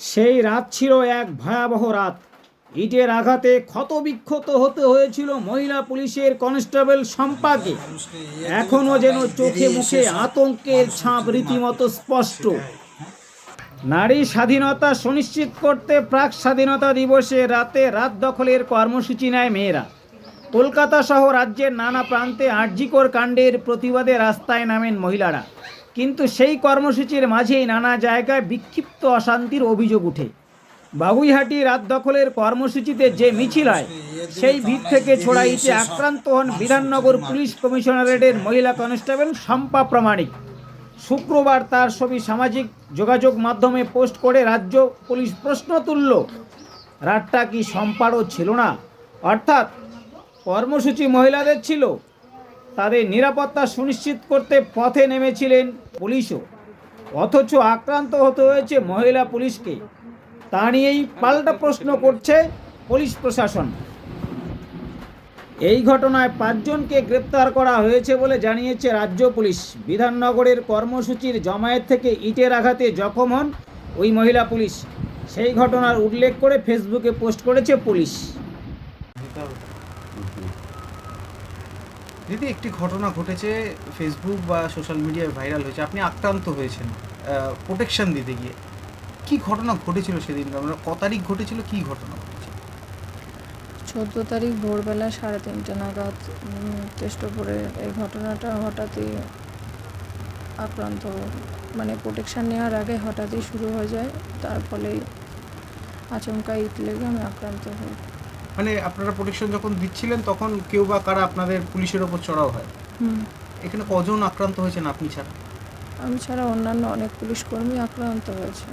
সেই রাত ছিল এক ভয়াবহ রাত। ইটের আঘাতে ক্ষতবিক্ষত হতে হয়েছিল মহিলা পুলিশের কনস্টেবল শম্পাকে। এখনও যেন চোখে মুখে আতঙ্কের ছাপ রীতিমতো স্পষ্ট। নারী স্বাধীনতা সুনিশ্চিত করতে প্রাক স্বাধীনতা দিবসে রাতে রাত দখলের কর্মসূচি নেয় মেয়েরা। কলকাতা সহ রাজ্যের নানা প্রান্তে আর্জিকর কাণ্ডের প্রতিবাদে রাস্তায় নামেন মহিলারা। কিন্তু সেই কর্মসূচির মাঝেই নানা জায়গায় বিক্ষিপ্ত অশান্তির অভিযোগ উঠে। বাগুইহাটি রাত দখলের কর্মসূচিতে যে মিছিল হয়, সেই ভিড় থেকে ছড়াইতে আক্রান্ত হন বিধাননগর পুলিশ কমিশনারেটের মহিলা কনস্টেবল শম্পা প্রামাণিক। শুক্রবার তার ছবি সামাজিক যোগাযোগ মাধ্যমে পোস্ট করে রাজ্য পুলিশ প্রশ্ন তুলল, রাতটা কি সম্পারও ছিল না? অর্থাৎ কর্মসূচি মহিলাদের ছিল। তাদের নিরাপত্তা সুনিশ্চিত করতে পথে নেমেছিলেন পুলিশও। অথচ আক্রান্ত হতে হয়েছে মহিলা পুলিশকে। তা নিয়েই পাল্টা প্রশ্ন করছে পুলিশ প্রশাসন। এই ঘটনায় পাঁচজনকে গ্রেপ্তার করা হয়েছে বলে জানিয়েছে রাজ্য পুলিশ। বিধাননগরের কর্মসূচির জমায়েত থেকে ইটের আঘাতে জখম হন ওই মহিলা পুলিশ। সেই ঘটনার উল্লেখ করে ফেসবুকে পোস্ট করেছে পুলিশ। দিদি একটি ঘটনা ঘটেছে ফেসবুক বা সোশ্যাল মিডিয়ায় ভাইরাল হয়েছে। আপনি আক্রান্ত হয়েছেন। প্রোটেকশন দিতে গিয়ে। কি ঘটনা ঘটেছিল সেদিন? আমরা ক তারিখ ঘটেছিল? কি ঘটনা ঘটেছিল চোদ্দ তারিখ ভোরবেলা সাড়ে তিনটে নাগাদ উম, কেষ্টপুরের এই ঘটনাটা হঠাৎই আক্রান্ত। মানে প্রোটেকশান নেওয়ার আগে হঠাৎই শুরু হয়ে যায়। তার ফলেই আচমকা ইট লেগে আমি আক্রান্ত হই। মানে আপনারা প্রোটেকশন যখন দিচ্ছিলেন তখন কেউ বা কারা আপনাদের পুলিশের ওপর চড়াও হয়? হুম। এখানে কজন আক্রান্ত হয়েছেন আপনি ছাড়া? আমি ছাড়া অন্যান্য অনেক পুলিশ কর্মী আক্রান্ত হয়েছে।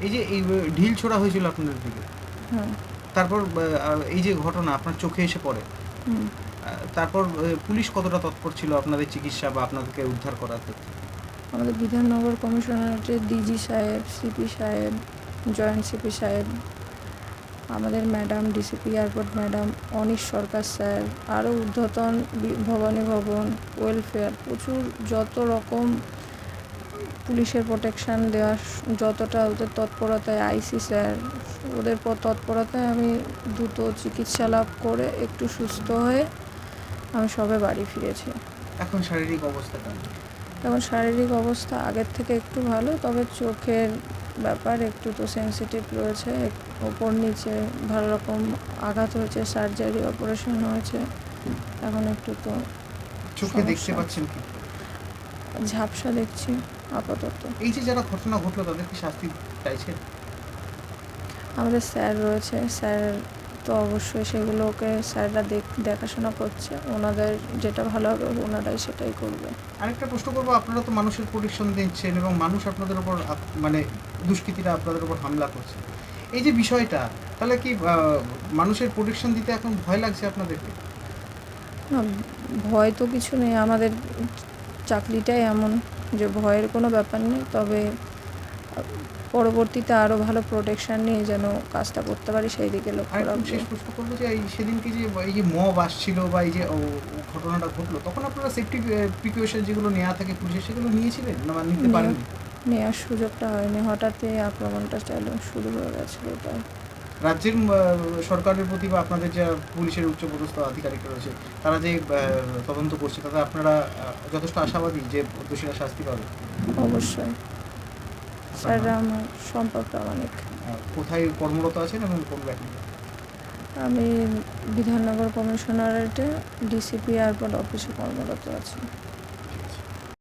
এই যে এই ঢিল ছোড়া হয়েছিল আপনাদের দিকে? হ্যাঁ। তারপর আহ, এই যে ঘটনা আপনার চোখে এসে পড়ে হুম। আহ, তারপর আহ, পুলিশ কতটা তৎপর ছিল আপনাদের চিকিৎসা বা আপনাদেরকে উদ্ধার করার ক্ষেত্রে? আমাদের বিধাননগর কমিশনারেটের ডিজি সাহেব সিপি সাহেব জয়েন্ট সিপি সাহেব আমাদের madam DCP airport madam Anish Sarkar sir আরও ঊর্ধ্বতন ভবানী ভবন ওয়েলফেয়ার প্রচুর যত রকম পুলিশের প্রোটেকশান দেওয়া যতটা ওদের তৎপরতায় আইসি স্যার ওদের প- তৎপরতায় আমি দ্রুত চিকিৎসা লাভ করে একটু সুস্থ হয়ে আমি সবে বাড়ি ফিরেছি। এখন শারীরিক অবস্থা কেমন? এখন শারীরিক অবস্থা আগের থেকে একটু ভালো তবে চোখের ব্যাপার একটু তো সেন্সিটিভ রয়েছে ওপর নিচে ভালো রকম আঘাত হয়েছে সার্জারি অপারেশন হয়েছে এখন একটু তো চোখে দেখতে। পাচ্ছেন কি? ঝাপসা দেখছি আপাতত। এই যে যারা ঘটনা ঘটলো তাদের কি শাস্তি চাইছেন? আমাদের স্যার রয়েছে স্যার তো অবশ্যই সেগুলোকে স্যাররা দেখ দেখাশোনা করছে। ওনাদের যেটা ভালো হবে ওনারাই সেটাই করবে। আরেকটা প্রশ্ন করব আপনারা তো মানুষের প্রোটেকশন দিচ্ছেন এবং মানুষ আপনাদের উপর মানে দুষ্কৃতীরা আপনাদের উপর হামলা করছে। এই যে বিষয়টা তাহলে কি মানুষের প্রোটেকশন দিতে এখন ভয় লাগছে আপনাদেরকে? না ভয় তো কিছু নেই। আমাদের চাকরিটাই এমন যে ভয়ের কোনো ব্যাপার নেই। তবে পরবর্তীতে আরও ভালো প্রোটেকশন নিয়ে যেন কাজটা করতে পারি সেই দিকে লক্ষ্য রাখব। শেষ প্রশ্ন করব যে এই সেদিনকে যে এই যে মব আসছিল বা এই যে ঘটনাটা ঘটলো তখন আপনারা সেফটি প্রিকশন যেগুলো নেওয়া থাকে পুলিশের সেগুলো নিয়েছিলেন? না নিতে পারেননি? নেওয়ার সুযোগটা হয়নি। হঠাৎই আক্রমণটা চালু শুরু হয়ে গেছিল তাই রাজ্যের সরকারের প্রতি বা আপনাদের যে পুলিশের উচ্চপদস্থ আধিকারিক রয়েছে তারা যে তদন্ত করছে তাতে আপনারা যথেষ্ট আশাবাদী যে দোষীরা শাস্তি পাবে? অবশ্যই। স্যাররা আমার সম্পর্ক অনেক। কোথায় কর্মরত আছেন এবং কোন আমি বিধাননগর কমিশনারেটে ডিসিপি এয়ারপোর্ট অফিসে কর্মরত আছি।